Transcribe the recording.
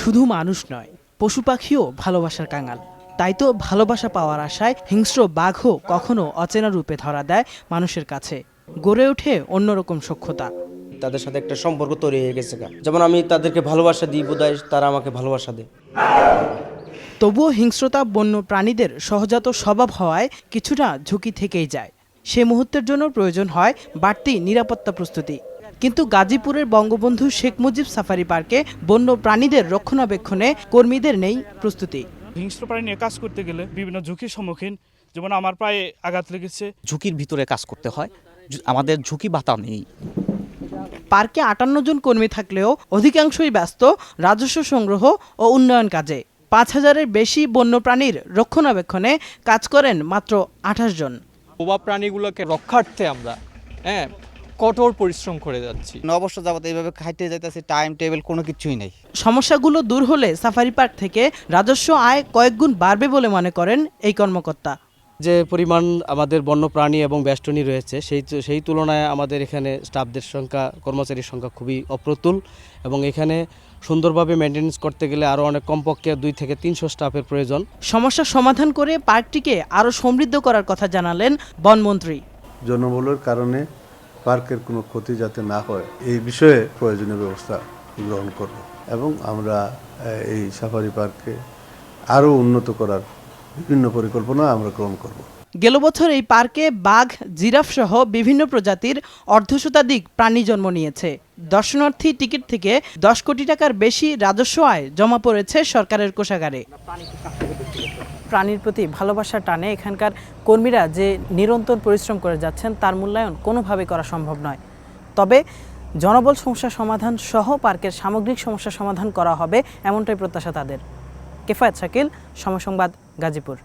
শুধু মানুষ নয় পশু পাখিও ভালোবাসার কাঙাল। তাই তো ভালোবাসা পাওয়ার আশায় হিংস্র বাঘও কখনো অচেনা রূপে ধরা দেয় মানুষের কাছে। গড়ে ওঠে অন্যরকম সক্ষতা তাদের সাথে একটা সম্পর্ক তৈরি হয়ে গেছে যেমন আমি তাদেরকে ভালোবাসা দিই বোধহয় তারা আমাকে ভালোবাসা দেয়। তবুও হিংস্রতা বন্য প্রাণীদের সহজাত স্বভাব হওয়ায় কিছুটা ঝুঁকি থেকেই যায়। সে মুহূর্তের জন্য প্রয়োজন হয় বাড়তি নিরাপত্তা প্রস্তুতি। কিন্তু গাজীপুরের বঙ্গবন্ধু শেখ মুজিব সাফারি পার্কে বন্য প্রাণীদের রক্ষণাবেক্ষণে কর্মীদের নেই প্রস্তুতি। হিংস্র প্রাণী নিয়ে কাজ করতে গেলে বিভিন্ন ঝুঁকির সম্মুখীন যেমন আমার প্রায় আঘাত লেগেছে। ঝুঁকির ভিতরে কাজ করতে হয় আমাদের ঝুঁকি বাতা নেই। পার্কে আটান্ন জন কর্মী থাকলেও অধিকাংশই ব্যস্ত রাজস্ব সংগ্রহ ও উন্নয়ন কাজে। পাঁচ হাজারের বেশি বন্যপ্রাণীর রক্ষণাবেক্ষণে কাজ করেন মাত্র আঠাশ জন। বোবা প্রাণীগুলোকে রক্ষার্থে আমরা হ্যাঁ কঠোর পরিশ্রম করে যাচ্ছি। অবশ্য যাবত এইভাবে খাইতে যাইতেছি টাইম টেবিল কোনো কিছুই নেই। সমস্যাগুলো দূর হলে সাফারি পার্ক থেকে রাজস্ব আয় কয়েকগুণ বাড়বে বলে মনে করেন এই কর্মকর্তা। যে পরিমাণ আমাদের বন্যপ্রাণী এবং বেষ্টনী রয়েছে সেই সেই তুলনায় আমাদের এখানে স্টাফদের সংখ্যা কর্মচারীর সংখ্যা খুবই অপ্রতুল এবং এখানে সুন্দরভাবে মেনটেন্যান্স করতে গেলে আরও অনেক কমপক্ষে দুই থেকে তিনশো স্টাফের প্রয়োজন। সমস্যার সমাধান করে পার্কটিকে আরও সমৃদ্ধ করার কথা জানালেন বনমন্ত্রী। জনবলের কারণে পার্কের কোনো ক্ষতি যাতে না হয়, এই বিষয়ে প্রয়োজনীয় ব্যবস্থা গ্রহণ করব। এবং আমরা এই সাফারি পার্ককে আরও উন্নত করার বিভিন্ন পরিকল্পনা আমরা গ্রহণ করব। গেল বছর এই পার্কে বাঘ, জিরাফ সহ বিভিন্ন প্রজাতির অর্ধশতাধিক প্রাণী জন্ম নিয়েছে। দর্শনার্থী টিকিট থেকে দশ কোটি টাকার বেশি রাজস্ব আয় জমা পড়েছে সরকারের কোষাগারে। প্রাণীর প্রতি ভালোবাসার টানে এখানকার কর্মীরা যে নিরন্তর পরিশ্রম করে যাচ্ছেন, তার মূল্যায়ন কোনোভাবে করা সম্ভব নয়। তবে জনবল সমস্যা সমাধান সহ পার্কের সামগ্রিক সমস্যা সমাধান করা হবে, এমনটাই প্রত্যাশা তাদের। কেফায়াত শাকিল, সমসংবাদ, গাজীপুর।